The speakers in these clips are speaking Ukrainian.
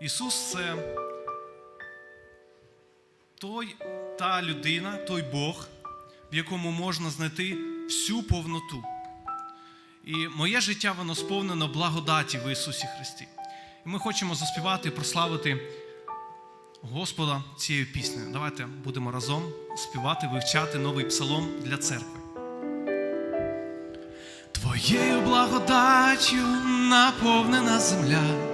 Ісус це той, та людина, той Бог, в якому можна знайти всю повноту. І моє життя воно сповнено благодаті в Ісусі Христі. І ми хочемо заспівати і прославити Господа цією піснею. Давайте будемо разом співати, вивчати новий псалом для церкви. Твоєю благодаттю наповнена земля,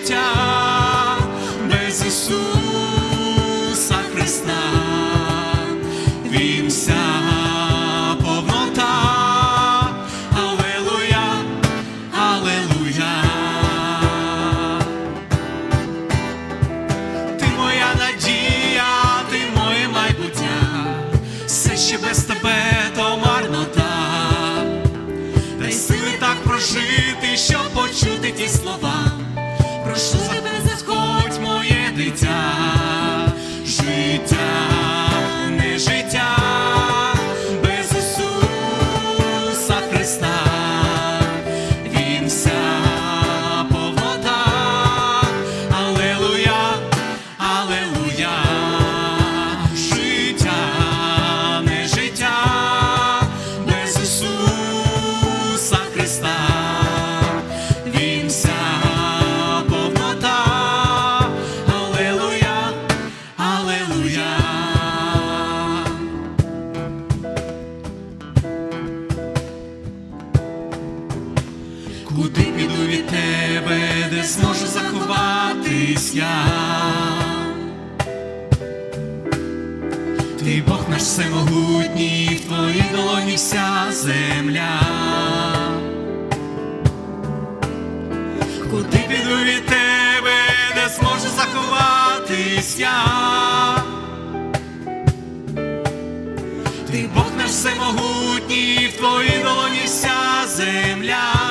без тебе то марнота. Дай сили так прожити, щоб почути ті слова. Куди піду від тебе, де зможу заховатись я? Ти Бог наш всемогутній, в твоїй долоні вся земля. Куди піду від тебе, де зможу заховатись я? Ти Бог наш всемогутній, в твоїй долоні вся земля.